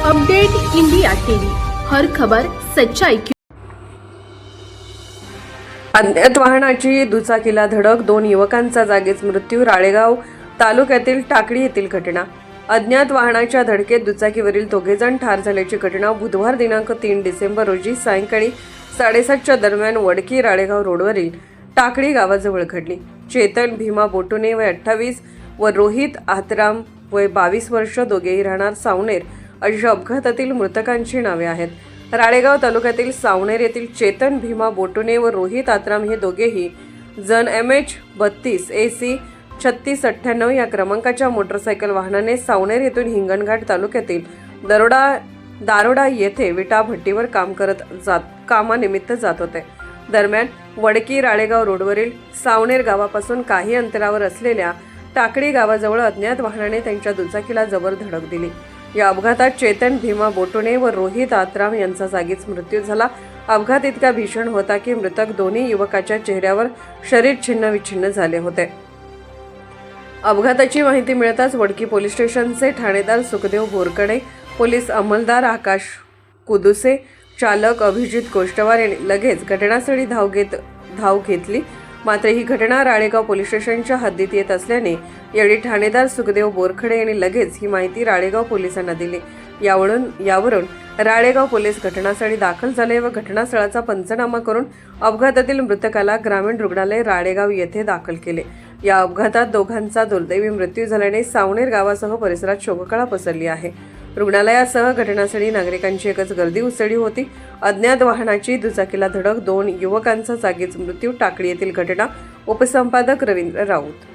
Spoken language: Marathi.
अपडेट इंडिया टीवी हर खबर सच्चाई की अज्ञात वाहनाची दुचाकीला धडक दोन युवकांचा जागीच मृत्यू राळेगाव तालुक्यातील टाकळी येथील घटना. अज्ञात वाहनाच्या धडकेत दुचाकीवरील दोघेजण ठार झाल्याची घटना बुधवार दिनांक तीन डिसेंबर रोजी सायंकाळी साडेसातच्या दरम्यान वडकी राळेगाव रोडवरील टाकळी गावाजवळ घडली. चेतन भीमा बोटुने वय अठ्ठावीस व रोहित आतराम वय बावीस वर्ष दोघेही राहणार सावनेर अशा अपघातातील मृतकांची नावे आहेत. राळेगाव तालुक्यातील सावनेर येथील चेतन भीमा बोटुने व रोहित आत्राम हे दोघेही जण एम एच बत्तीस ए सी छत्तीस अठ्ठ्याण्णव या क्रमांकाच्या मोटरसायकल वाहनाने सावनेर येथून हिंगणघाट तालुक्यातील दरोडा दारोडा येथे विटा भट्टीवर काम करत जात कामानिमित्त जात होते. दरम्यान वडकी राळेगाव रोडवरील सावनेर गावापासून काही अंतरावर असलेल्या टाकडी गावाजवळ अज्ञात वाहनाने त्यांच्या दुचाकीला जबर धडक दिली. या अपघातात चेतन भीमा बोटोणे व रोहित आत्राम यांचा जागीच मृत्यू झाला. अपघात इतका भीषण होता की मृतक दोन्ही युवकाच्या चेहऱ्यावर शरीर छिन्न विछिन्न झाले होते. अपघाताची माहिती मिळताच वडकी पोलीस स्टेशनचे ठाणेदार सुखदेव बोरकडे पोलीस अंमलदार आकाश कुदुसे चालक अभिजित गोष्टवार यांनी लगेच घटनास्थळी धाव घेत धाव घेतली. मात्र ही घटना राळेगाव पोलीस स्टेशनच्या हद्दीत येत असल्याने यावेळी ठाणेदार सुखदेव बोरखडे यांनी लगेच ही माहिती राळेगाव पोलिसांना दिली. यावरून यावरून राळेगाव पोलीस घटनास्थळी दाखल झाले व घटनास्थळाचा पंचनामा करून अपघातातील मृतकाला ग्रामीण रुग्णालय राळेगाव येथे दाखल केले. या अपघातात दोघांचा दुर्दैवी मृत्यू झाल्याने सावनेर गावासह परिसरात शोककळा पसरली आहे. रुग्णालयासह घटनास्थळी नागरिकांची एकच गर्दी उसळी होती. अज्ञात वाहनाची दुचाकीला धडक दोन युवकांचा जागीच मृत्यू टाकळी येथील घटना उपसंपादक रवींद्र राऊत.